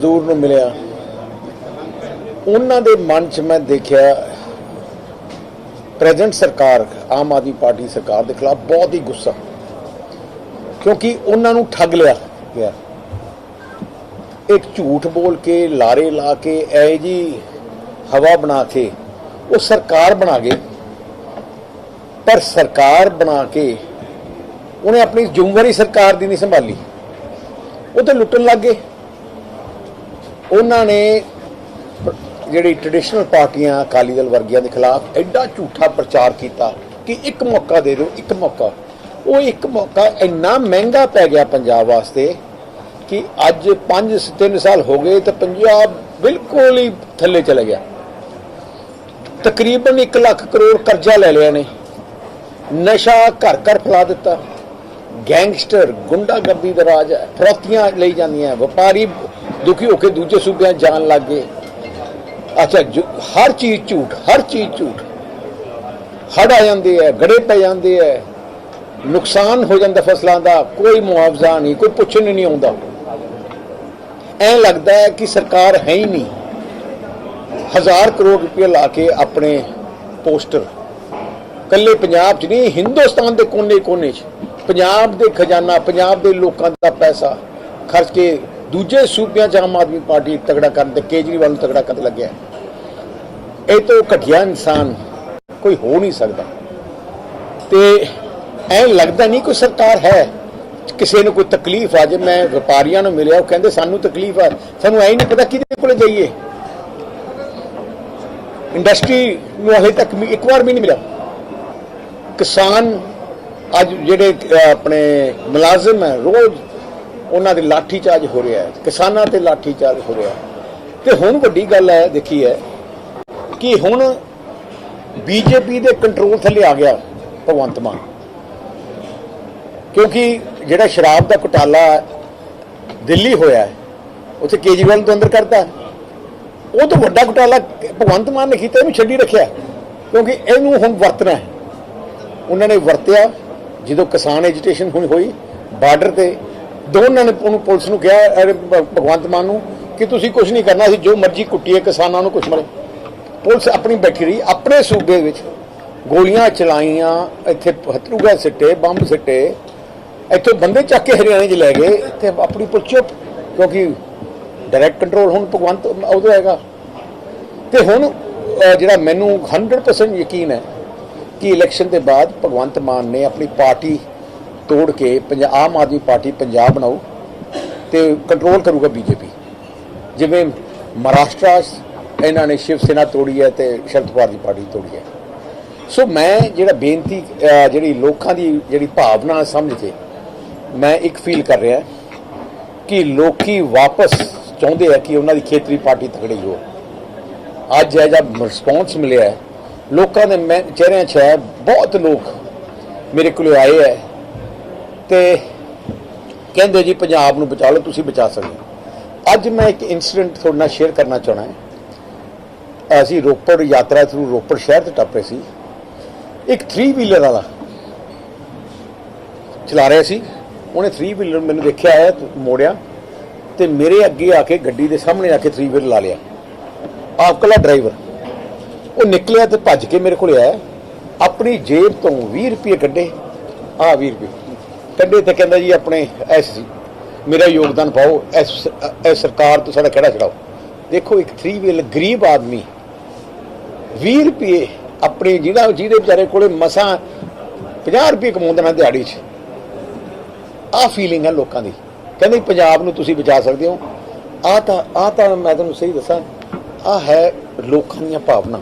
ਮਜ਼ਦੂਰ ਨੂੰ ਮਿਲਿਆ। ਉਹਨਾਂ ਦੇ ਮਨ 'ਚ ਮੈਂ ਦੇਖਿਆ ਪ੍ਰੈਜ਼ੈਂਟ ਸਰਕਾਰ, ਆਮ ਆਦਮੀ ਪਾਰਟੀ ਸਰਕਾਰ ਦੇ ਖਿਲਾਫ ਬਹੁਤ ਹੀ ਗੁੱਸਾ। ਕਿਉਂਕਿ ਉਹਨਾਂ ਨੂੰ ਠੱਗ ਲਿਆ ਗਿਆ। ਇੱਕ ਝੂਠ ਬੋਲ ਕੇ, ਲਾਰੇ ਲਾ ਕੇ ਐ ਜੀ ਹਵਾ ਬਣਾ ਕੇ, ਉਹ ਸਰਕਾਰ ਬਣਾ ਗਏ। ਪਰ ਸਰਕਾਰ ਬਣਾ ਕੇ ਉਹਨੇ ਆਪਣੀ ਜ਼ਿੰਮੇਵਾਰੀ ਸਰਕਾਰ ਦੀ ਨਹੀਂ ਸੰਭਾਲੀ। ਉਹ ਤੇ ਲੁੱਟਣ ਲੱਗ ਗਏ। ਉਹਨਾਂ ਨੇ ਜਿਹੜੀ ਟ੍ਰੈਡੀਸ਼ਨਲ ਪਾਰਟੀਆਂ ਅਕਾਲੀ ਦਲ ਵਰਗੀਆਂ ਦੇ ਖਿਲਾਫ ਐਡਾ ਝੂਠਾ ਪ੍ਰਚਾਰ ਕੀਤਾ ਕਿ ਇੱਕ ਮੌਕਾ ਦੇ ਦਿਓ, ਇੱਕ ਮੌਕਾ। ਉਹ ਇੱਕ ਮੌਕਾ ਇੰਨਾ ਮਹਿੰਗਾ ਪੈ ਗਿਆ ਪੰਜਾਬ ਵਾਸਤੇ ਕਿ ਅੱਜ 5 3 ਸਾਲ ਹੋ ਗਏ ਤੇ ਪੰਜਾਬ ਬਿਲਕੁਲ ਹੀ ਥੱਲੇ ਚਲੇ ਗਿਆ। ਤਕਰੀਬਨ 1 ਲੱਖ ਕਰੋੜ ਕਰਜ਼ਾ ਲੈ ਲਿਆ ਨੇ। ਨਸ਼ਾ ਘਰ ਘਰ ਫੈਲਾ ਦਿੱਤਾ। ਗੈਂਗਸਟਰ, ਗੁੰਡਾਗਰਦੀ ਦਾ ਰਾਜ ਹੈ, ਫਰੋਤੀਆਂ ਲਈ ਜਾਂਦੀਆਂ, ਵਪਾਰੀ ਦੁਖੀ ਹੋ ਕੇ ਦੂਜੇ ਸੂਬਿਆਂ ਜਾਣ ਲੱਗ ਗਏ। ਅੱਛਾ ਹਰ ਚੀਜ਼ ਝੂਠ, ਹਰ ਚੀਜ਼ ਝੂਠ। ਹੜ ਆ ਜਾਂਦੇ ਹੈ ਗੜੇ ਪੈ ਜਾਂਦੇ ਹੈ ਨੁਕਸਾਨ ਹੋ ਜਾਂਦਾ ਫਸਲਾਂ ਦਾ, ਕੋਈ ਮੁਆਵਜ਼ਾ ਨਹੀਂ, ਕੋਈ ਪੁੱਛਣ ਨਹੀਂ ਆਉਂਦਾ। ਐ ਲੱਗਦਾ ਹੈ ਕਿ ਸਰਕਾਰ ਹੈ ਹੀ ਨਹੀਂ। ਹਜ਼ਾਰ ਕਰੋੜ ਰੁਪਏ ਲਾ ਕੇ ਆਪਣੇ ਪੋਸਟਰ। ਕੱਲੇ ਪੰਜਾਬ 'ਚ ਨਹੀਂ, ਹਿੰਦੁਸਤਾਨ ਦੇ ਕੋਨੇ-ਕੋਨੇ 'ਚ। ਪੰਜਾਬ ਦੇ ਖਜ਼ਾਨਾ, ਪੰਜਾਬ ਦੇ ਲੋਕਾਂ ਦਾ ਪੈਸਾ ਖਰਚ ਕੇ ਦੂਜੇ ਸੂਬਿਆਂ 'ਚ ਆਮ ਆਦਮੀ ਪਾਰਟੀ ਤਗੜਾ ਕਰਨ ਤੇ ਕੇਜਰੀਵਾਲ ਨੂੰ ਤਗੜਾ ਕਰਨ ਲੱਗਿਆ ਇਹ ਤੋਂ ਘਟੀਆ ਇਨਸਾਨ ਕੋਈ ਹੋ ਨਹੀਂ ਸਕਦਾ। ਤੇ ਐ ਲੱਗਦਾ ਨਹੀਂ ਕੋਈ ਸਰਕਾਰ ਹੈ, ਕਿਸੇ ਨੂੰ ਕੋਈ ਤਕਲੀਫ ਆ ਜੇ ਮੈਂ ਵਪਾਰੀਆਂ ਨੂੰ ਮਿਲਿਆ, ਉਹ ਕਹਿੰਦੇ ਸਾਨੂੰ ਤਕਲੀਫ ਆ, ਸਾਨੂੰ ਐ ਨਹੀਂ ਪਤਾ ਕਿਹਦੇ ਕੋਲ ਜਾਈਏ। ਇੰਡਸਟਰੀ ਨੂੰ ਹਲੇ ਤੱਕ ਇੱਕ ਵਾਰ ਵੀ ਨਹੀਂ ਮਿਲਿਆ। ਕਿਸਾਨ ਅੱਜ ਜਿਹੜੇ ਆਪਣੇ ਮੁਲਾਜ਼ਮ ਹੈ, ਰੋਜ਼ ਉਹਨਾਂ ਦੇ ਲਾਠੀ ਚਾਰਜ ਹੋ ਰਿਹਾ ਹੈ, ਕਿਸਾਨਾਂ ਤੇ ਲਾਠੀ ਚਾਰਜ ਹੋ ਰਿਹਾ ਹੈ। ਤੇ ਹੁਣ ਵੱਡੀ ਗੱਲ ਹੈ ਦੇਖੀ ਹੈ ਕਿ ਹੁਣ ਬੀਜੇਪੀ ਦੇ ਕੰਟਰੋਲ ਥੱਲੇ ਆ ਗਿਆ ਭਗਵੰਤ ਮਾਨ। ਕਿਉਂਕਿ ਜਿਹੜਾ ਸ਼ਰਾਬ ਦਾ ਘੁਟਾਲਾ ਦਿੱਲੀ ਹੋਇਆ ਹੈ, ਉੱਥੇ ਕੇਜਰੀਵਾਲ ਤੋਂ ਅੰਦਰ ਕਰਤਾ ਉਹ ਤੋਂ ਵੱਡਾ ਘੁਟਾਲਾ ਭਗਵੰਤ ਮਾਨ ਨੇ ਕੀਤਾ, ਇਹਨੂੰ ਛੱਡੀ ਰੱਖਿਆ। ਕਿਉਂਕਿ ਇਹਨੂੰ ਹੁਣ ਵਰਤਣਾ ਹੈ। ਉਹਨਾਂ ਨੇ ਵਰਤਿਆ, ਜਦੋਂ ਕਿਸਾਨ ਐਜੀਟੇਸ਼ਨ ਹੁਣ ਹੋਈ, ਬਾਰਡਰ ਤੇ ਦੋਨਾਂ ਨੇ ਉਹਨੂੰ ਪੁਲਿਸ ਨੂੰ ਕਿਹਾ ਅਰੇ ਭਗਵੰਤ ਮਾਨ ਨੂੰ ਕਿ ਤੁਸੀਂ ਕੁਝ ਨਹੀਂ ਕਰਨਾ ਸੀ ਜੋ ਮਰਜ਼ੀ ਕੁੱਟੀਏ ਕਿਸਾਨਾਂ ਨੂੰ ਕੁਝ ਮਰੇ। ਪੁਲਿਸ ਆਪਣੀ ਬੈਠੀ ਰਹੀ, ਆਪਣੇ ਸੂਬੇ ਵਿੱਚ ਗੋਲੀਆਂ ਚਲਾਈਆਂ, ਇੱਥੇ ਹਥਰੂਗਾ ਸਿੱਟੇ, ਬੰਬ ਸਿੱਟੇ, ਇੱਥੇ ਬੰਦੇ ਚੱਕ ਕੇ ਹਰਿਆਣੇ 'ਚ ਲੈ ਗਏ, ਇੱਥੇ ਆਪਣੀ ਪੁਲਿਸ ਚੁੱਪ ਕਿਉਂਕਿ ਡਾਇਰੈਕਟ ਕੰਟਰੋਲ ਹੁਣ ਭਗਵੰਤ ਉਹਦਾ ਹੈਗਾ। ਤੇ ਹੁਣ ਜਿਹੜਾ ਮੈਨੂੰ 100% ਯਕੀਨ ਹੈ ਕਿ ਇਲੈਕਸ਼ਨ ਦੇ ਬਾਅਦ ਭਗਵੰਤ ਮਾਨ ਨੇ ਆਪਣੀ ਪਾਰਟੀ ਤੋੜ ਕੇ ਪੰਜਾਬ ਆਮ ਆਦਮੀ ਪਾਰਟੀ ਪੰਜਾਬ ਬਣਾਉ ਤੇ ਕੰਟਰੋਲ ਕਰੂਗਾ ਬੀਜੇਪੀ ਜਿਵੇਂ ਮਹਾਰਾਸ਼ਟਰ ਇਹਨਾਂ ਨੇ ਸ਼ਿਵ ਸੈਨਾ ਤੋੜੀ ਹੈ ਤੇ ਸ਼ਰਦ ਪਵਾਰ ਦੀ ਪਾਰਟੀ ਤੋੜੀ ਹੈ। ਸੋ ਮੈਂ ਜਿਹੜਾ ਬੇਨਤੀ ਜਿਹੜੀ ਲੋਕਾਂ ਦੀ ਜਿਹੜੀ ਭਾਵਨਾ ਸਮਝ ਕੇ ਮੈਂ ਇੱਕ ਫੀਲ ਕਰ ਰਿਹਾ ਕਿ ਲੋਕੀ ਵਾਪਸ ਚਾਹੁੰਦੇ ਆ ਕਿ ਉਹਨਾਂ ਦੀ ਖੇਤਰੀ ਪਾਰਟੀ ਤਕੜੀ ਹੋ ਅੱਜ ਇਹ ਜਦ ਰਿਸਪੌਂਸ ਮਿਲਿਆ ਲੋਕਾਂ ਦੇ ਮੈਂ, ਚਿਹਰਿਆਂ 'ਚ ਹੈ, ਬਹੁਤ ਲੋਕ ਮੇਰੇ ਕੋਲ ਆਏ ਹੈ। ਤੇ ਕਹਿੰਦੇ ਜੀ ਪੰਜਾਬ ਨੂੰ ਬਚਾ ਲਓ, ਤੁਸੀਂ ਬਚਾ ਸਕਦੇ ਹੋ। ਅੱਜ ਮੈਂ ਇੱਕ ਇਨਸੀਡੈਂਟ ਤੁਹਾਡੇ ਨਾਲ ਸ਼ੇਅਰ ਕਰਨਾ ਚਾਹਣਾ ਹੈ। ਅਸੀਂ ਰੋਪੜ ਯਾਤਰਾ ਥਰੂ ਰੋਪੜ ਸ਼ਹਿਰ ਤੇ ਟੱਪੇ ਸੀ। ਇੱਕ 3 ਵੀਲਰ ਵਾਲਾ ਚਲਾ ਰਿਹਾ ਸੀ। ਉਹਨੇ 3 ਵੀਲਰ ਮੈਨੂੰ ਦੇਖਿਆ ਆਇਆ ਮੋੜਿਆ ਤੇ ਮੇਰੇ ਅੱਗੇ ਆ ਕੇ ਗੱਡੀ ਦੇ ਸਾਹਮਣੇ ਆ ਕੇ 3 ਵੀਲਰ ਲਾ ਲਿਆ। ਆਪ ਡਰਾਈਵਰ ਉਹ ਨਿਕਲਿਆ ਤੇ ਭੱਜ ਕੇ ਮੇਰੇ ਕੋਲ ਆਇਆ। ਆਪਣੀ ਜੇਬ ਤੋਂ 20 ਰੁਪਏ ਕੱਢੇ। ਆ 20 ਰੁਪਏ। ਕੱਢੇ ਤੇ ਕਹਿੰਦਾ ਜੀ ਆਪਣੇ ਐਸ ਮੇਰਾ ਯੋਗਦਾਨ ਪਾਓ ਇਸ ਸਰਕਾਰ ਤੋਂ ਸਾਡਾ ਕਿਹੜਾ ਛਡਾਓ ਦੇਖੋ, ਇੱਕ 3 ਵੀਲਰ ਗਰੀਬ ਆਦਮੀ 20 ਰੁਪਏ ਆਪਣੇ ਜਿਹੜਾ ਜਿਹਦੇ ਵਿਚਾਰੇ ਕੋਲੇ ਮਸਾਂ 50 ਰੁਪਏ ਕਮਾਉਂਦੇ ਨੇ ਦਿਹਾੜੀ 'ਚ ਆ ਫੀਲਿੰਗ ਹੈ ਲੋਕਾਂ ਦੀ। ਕਹਿੰਦੇ ਪੰਜਾਬ ਨੂੰ ਤੁਸੀਂ ਬਚਾ ਸਕਦੇ ਹੋ। ਆ ਤਾਂ ਆ ਤਾਂ ਮੈਂ ਤੁਹਾਨੂੰ ਸਹੀ ਦੱਸਾਂ ਆ ਹੈ ਲੋਕਾਂ ਦੀਆਂ ਭਾਵਨਾ।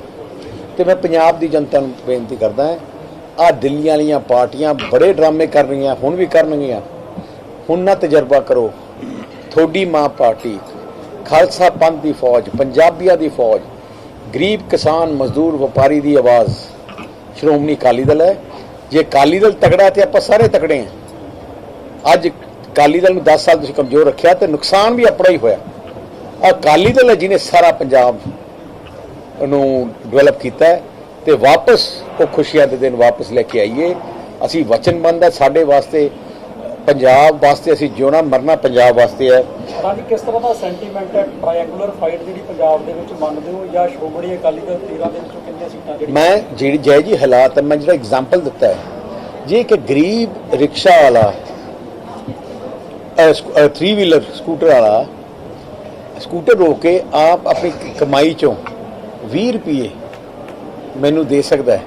ਤੇ ਮੈਂ ਪੰਜਾਬ ਦੀ ਜਨਤਾ ਨੂੰ ਬੇਨਤੀ ਕਰਦਾ ਹਾਂ ਆ ਦਿੱਲੀ ਵਾਲੀਆਂ ਪਾਰਟੀਆਂ ਬੜੇ ਡਰਾਮੇ ਕਰ ਰਹੀਆਂ, ਹੁਣ ਵੀ ਕਰਨਗੀਆਂ। ਹੁਣ ਨਾ ਤਜਰਬਾ ਕਰੋ। ਥੋੜੀ ਮਾਂ ਪਾਰਟੀ, ਖਾਲਸਾ ਪੰਥ ਦੀ ਫੌਜ, ਪੰਜਾਬੀਆਂ ਦੀ ਫੌਜ, ਗਰੀਬ ਕਿਸਾਨ, ਮਜ਼ਦੂਰ, ਵਪਾਰੀ ਦੀ ਆਵਾਜ਼। ਸ਼੍ਰੋਮਣੀ ਅਕਾਲੀ ਦਲ ਹੈ। ਜੇ ਅਕਾਲੀ ਦਲ ਤਕੜਾ ਤੇ ਆਪਾਂ ਸਾਰੇ ਤਕੜੇ ਹਾਂ। ਅੱਜ ਅਕਾਲੀ ਦਲ ਨੂੰ 10 ਸਾਲ ਤੁਸੀਂ ਕਮਜ਼ੋਰ ਰੱਖਿਆ ਤੇ ਨੁਕਸਾਨ ਵੀ ਆਪਣਾ ਹੀ ਹੋਇਆ। ਆਹ ਅਕਾਲੀ ਦਲ ਹੈ ਜਿਹਨੇ ਸਾਰਾ ਪੰਜਾਬ ਨੂੰ ਡਿਵੈਲਪ ਕੀਤਾ ਹੈ ਤੇ ਵਾਪਸ ਉਹ ਖੁਸ਼ੀਆਂ ਦੇ ਦਿਨ ਵਾਪਸ ਲੈ ਕੇ ਆਈਏ। ਅਸੀਂ ਵਚਨਬੰਦ ਹੈ ਸਾਡੇ ਵਾਸਤੇ ਪੰਜਾਬ ਵਾਸਤੇ ਅਸੀਂ ਜਿਉਣਾ ਮਰਨਾ ਪੰਜਾਬ ਵਾਸਤੇ ਹੈ। ਹਾਂਜੀ ਕਿਸ ਤਰ੍ਹਾਂ ਦਾ ਸੈਂਟੀਮੈਂਟ ਹੈ? ਟ੍ਰਾਇੰਗੂਲਰ ਫਾਈਟ ਜਿਹੜੀ ਪੰਜਾਬ ਦੇ ਵਿੱਚ ਮੰਨਦੇ ਹੋ ਜਾਂ ਸ਼੍ਰੋਮਣੀ ਅਕਾਲੀ ਦਲ 13 ਦੇ ਵਿੱਚੋਂ ਕਿੰਨੀਆਂ ਸੀਟਾਂ ਮੈਂ ਜਿਹੜੀ ਜੈ ਜੀ ਹਾਲਾਤ ਹੈ, ਮੈਂ ਜਿਹੜਾ ਐਗਜ਼ਾਮਪਲ ਦਿੱਤਾ ਹੈ। ਜੇ ਇੱਕ ਗਰੀਬ ਰਿਕਸ਼ਾ ਵਾਲਾ 3 ਵੀਲਰ ਸਕੂਟਰ ਵਾਲਾ ਸਕੂਟਰ ਰੋਕ ਕੇ ਆਪ ਆਪਣੀ ਕਮਾਈ ਚੋਂ 20 ਰੁਪਏ ਮੈਨੂੰ ਦੇ ਸਕਦਾ ਹੈ।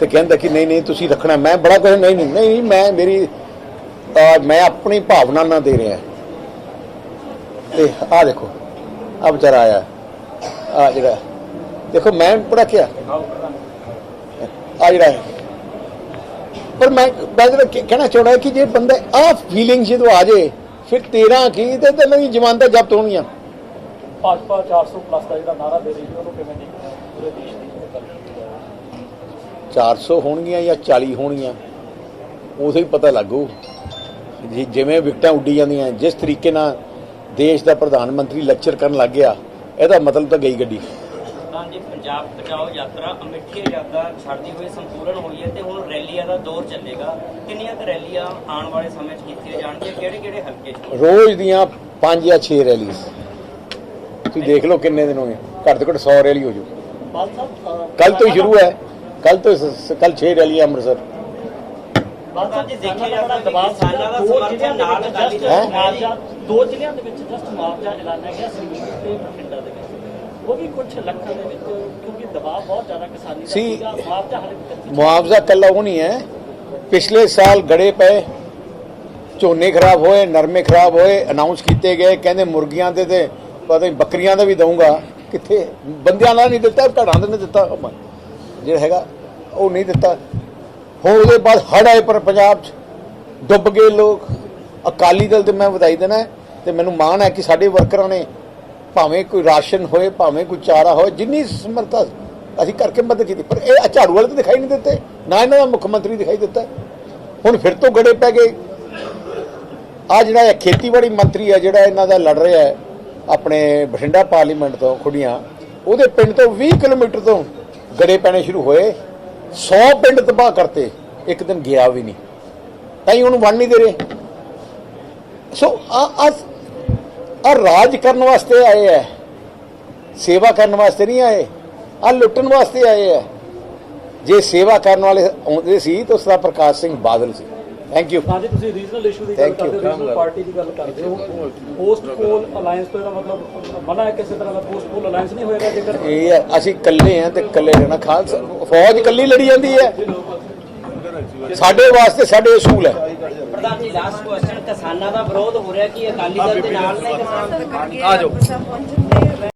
ਤੇ ਕਹਿੰਦਾ ਕਿ ਨਹੀਂ ਨਹੀਂ, ਤੁਸੀਂ ਰੱਖਣਾ। ਮੈਂ ਬੜਾ ਕੁਝ ਨਹੀਂ ਨਹੀਂ ਨਹੀਂ, ਮੈਂ ਮੇਰੀ ਮੈਂ ਆਪਣੀ ਭਾਵਨਾ ਨਾਲ ਦੇ ਰਿਹਾ। ਤੇ ਆਹ ਦੇਖੋ ਆ ਵਿਚਾਰਾ ਆਇਆ। ਆ ਜਿਹੜਾ, ਦੇਖੋ, ਮੈਂ ਪੜਾ ਕਿਆ ਆ ਜਿਹੜਾ ਪਰ ਮੈਂ ਮੈਂ ਕਹਿਣਾ ਚਾਹੁੰਦਾ ਕਿ ਜੇ ਬੰਦਾ ਆ ਫੀਲਿੰਗ ਜਦੋਂ ਆ ਜੇ ਫਿਰ 13 ਕੀ, ਤੇ ਤੈਨੂੰ ਵੀ ਜਵਾਨ ਦਾ ਜ਼ਬਤ ਹੋਣੀਆਂ ਭਾਜਪਾ 400 ਪਲੱਸ ਦਾ ਜਿਹੜਾ ਨਾਰਾ ਦੇ ਰਹੀ ਹੈ, ਉਹਨੂੰ ਕਿਵੇਂ ਦੇਖਦੇ ਪੂਰੇ ਦੇਸ਼ ਦੀ 400 ਹੋਣਗੀਆਂ ਜਾਂ 40 ਹੋਣਗੀਆਂ ਉਦੋਂ ਹੀ ਪਤਾ ਲੱਗੂ। ਜੀ ਜਿਵੇਂ ਵਿਕਟਾਂ ਉੱਡੀ ਜਾਂਦੀਆਂ ਜਿਸ ਤਰੀਕੇ ਨਾਲ ਦੇਸ਼ ਦਾ ਪ੍ਰਧਾਨ ਮੰਤਰੀ ਲੈਕਚਰ ਕਰਨ ਲੱਗ ਗਿਆ ਇਹਦਾ ਮਤਲਬ ਤਾਂ ਗਈ ਗੱਡੀ। ਹਾਂਜੀ ਪੰਜਾਬ ਬਚਾਓ ਯਾਤਰਾ ਅਮਿੱਠੀ ਯਾਤਰਾ ਛੱਡਦੀ ਹੋਈ ਸੰਪੂਰਨ ਹੋਈ ਹੈ ਤੇ ਹੁਣ ਰੈਲੀਆਂ ਦਾ ਦੌਰ ਚੱਲੇਗਾ। ਕਿੰਨੀਆਂ ਕੁ ਰੈਲੀਆਂ ਆਉਣ ਵਾਲੇ ਸਮੇਂ 'ਚ ਕੀਤੀਆਂ ਜਾਣਗੀਆਂ? ਕਿਹੜੇ ਕਿਹੜੇ ਹਲਕੇ 'ਚ? ਰੋਜ਼ ਦੀਆਂ 5 ਜਾਂ 6 ਰੈਲੀਜ਼। ਤੁਸੀਂ ਦੇਖ ਲਓ ਕਿੰਨੇ ਦਿਨ ਹੋਏ ਘੱਟ ਤੋਂ ਘੱਟ 100 ਰੈਲੀ ਹੋ ਜੂ ਕੱਲ ਤੋਂ ਹੀ ਸ਼ੁਰੂ ਹੈ। ਕੱਲ ਤੋਂ ਕੱਲ 6 ਰੈਲੀਆਂ ਅੰਮ੍ਰਿਤਸਰ। ਸਾਹਿਬ ਜੇ ਦੇਖਿਆ ਜਾਂਦਾ ਦਬਾਅ ਦਾ ਸਮਰਥਨ ਨਾਲ ਅਕਾਲੀ ਦਲ ਮੁਆਵਜ਼ਾ ਦੋ ਜ਼ਿਲ੍ਹਿਆਂ ਦੇ ਵਿੱਚ ਜਸਟ ਮੁਆਵਜ਼ਾ ਐਲਾਨਿਆ ਗਿਆ ਸੰਗਰੂਰ ਤੇ ਬਠਿੰਡਾ ਦੇ ਵਿੱਚ। ਉਹ ਵੀ ਕੁਝ ਲੱਖਾਂ ਦੇ ਵਿੱਚ ਕਿਉਂਕਿ ਦਬਾਅ ਬਹੁਤ ਜ਼ਿਆਦਾ ਕਿਸਾਨੀ ਦਾ ਸੀ। ਸੀਗਾ। ਮੁਆਵਜ਼ਾ ਹਾਲੇ ਤੱਕ ਮੁਆਵਜ਼ਾ ਕੱਲਾ ਉਹ ਨਹੀਂ ਹੈ। ਪਿਛਲੇ ਸਾਲ ਗੜੇ ਪਏ ਝੋਨੇ ਖਰਾਬ ਹੋਏ ਨਰਮੇ ਖਰਾਬ ਹੋਏ ਅਨਾਉਂਸ ਕੀਤੇ ਗਏ ਕਹਿੰਦੇ ਮੁਰਗੀਆਂ ਦੇ ਤੇ ਪਤਾ ਨਹੀਂ ਬੱਕਰੀਆਂ ਦਾ ਵੀ ਦਊਂਗਾ। ਕਿੱਥੇ? ਬੰਦਿਆਂ ਦਾ ਨਹੀਂ ਦਿੱਤਾ ਘੜਾਂ ਦੇ ਨੇ ਦਿੱਤਾ। ਜਿਹੜਾ ਹੈਗਾ ਉਹ ਨਹੀਂ ਦਿੱਤਾ। ਹੁਣ ਉਹਦੇ ਬਾਅਦ ਹੜ੍ਹ ਆਏ ਪਰ ਪੰਜਾਬ 'ਚ ਡੁੱਬ ਗਏ ਲੋਕ। ਅਕਾਲੀ ਦਲ ਤੇ ਮੈਂ ਵਧਾਈ ਦੇਣਾ ਹੈ ਤੇ ਮੈਨੂੰ ਮਾਣ ਹੈ ਕਿ ਸਾਡੇ ਵਰਕਰਾਂ ਨੇ ਭਾਵੇਂ ਕੋਈ ਰਾਸ਼ਨ ਹੋਏ, ਭਾਵੇਂ ਕੋਈ ਚਾਰਾ ਹੋਏ, ਜਿੰਨੀ ਸਮਰੱਥਾ ਅਸੀਂ ਕਰਕੇ ਮਦਦ ਕੀਤੀ, ਪਰ ਇਹ ਝਾੜੂ ਵਾਲੇ ਤਾਂ ਦਿਖਾਈ ਨਹੀਂ ਦਿੱਤੇ, ਨਾ ਇਹਨਾਂ ਦਾ ਮੁੱਖ ਮੰਤਰੀ ਦਿਖਾਈ ਦਿੱਤਾ। ਹੁਣ ਫਿਰ ਤੋਂ ਗੜੇ ਪੈ ਗਏ। ਆ ਜਿਹੜਾ ਖੇਤੀਬਾੜੀ ਮੰਤਰੀ ਹੈ, ਜਿਹੜਾ ਇਹਨਾਂ ਦਾ ਲੜ ਰਿਹਾ ਹੈ, ਆਪਣੇ ਬਠਿੰਡਾ ਪਾਰਲੀਮੈਂਟ ਤੋਂ ਖੁੱਡੀਆਂ, ਉਹਦੇ ਪਿੰਡ ਤੋਂ 20 ਕਿਲੋਮੀਟਰ ਤੋਂ ਗੜੇ ਪੈਣੇ ਸ਼ੁਰੂ ਹੋਏ। 100 ਪਿੰਡ ਤਬਾਹ ਕਰਤੇ, ਇੱਕ ਦਿਨ ਗਿਆ ਵੀ ਨਹੀਂ। ਤਾਂ ਹੀ ਉਹਨੂੰ ਵੰਡ ਨਹੀਂ ਦੇ ਰਹੇ। ਸੋ ਆ ਆ ਰਾਜ ਕਰਨ ਵਾਸਤੇ ਆਏ ਹੈ ਸੇਵਾ ਕਰਨ ਵਾਸਤੇ ਨਹੀਂ ਆਏ, ਆ ਲੁੱਟਣ ਵਾਸਤੇ ਆਏ ਹੈ ਜੇ ਸੇਵਾ ਕਰਨ ਵਾਲੇ ਆਉਂਦੇ ਸੀ, ਤਾਂ ਉਸਦਾ ਪ੍ਰਕਾਸ਼ ਸਿੰਘ ਬਾਦਲ ਸੀ। ਥੈਂਕ ਯੂ ਹਾਂਜੀ ਤੁਸੀਂ ਰੀਜਨਲ ਇਸ਼ੂ ਦੀ ਗੱਲ Thank you. ਕਰਦੇ ਹੋ ਰੀਜਨਲ ਪਾਰਟੀ ਦੀ ਗੱਲ ਕਰਦੇ ਹੋ। ਪੋਸਟ ਪੋਲ ਅਲਾਈਅੰਸ ਤੋਂ ਇਹਦਾ ਮਤਲਬ ਮਨਾ ਹੈ ਕਿਸੇ ਤਰ੍ਹਾਂ ਦਾ ਪੋਸਟ ਪੋਲ ਅਲਾਈਅੰਸ ਨਹੀਂ ਹੋਏਗਾ ਜੇਕਰ ਇਹ ਹੈ, ਅਸੀਂ ਇਕੱਲੇ ਆ ਤੇ ਇਕੱਲੇ ਰਹਿਣਾ ਖਾਲਸਾ। ਫੌਜ ਇਕੱਲੀ ਲੜੀ ਜਾਂਦੀ ਹੈ। ਸਾਡੇ ਵਾਸਤੇ ਸਾਡੇ ਅਸੂਲ ਹੈ। ਪ੍ਰਧਾਨ ਜੀ ਲਾਸਟ ਕੁਐਸਚਨ ਕਿਸਾਨਾਂ ਦਾ ਵਿਰੋਧ ਹੋ ਰਿਹਾ ਕਿ ਅਕਾਲੀ ਦਲ ਦੇ ਨਾਲ ਨੇ ਕਿਸਾਨ? ਆ ਜਾਓ।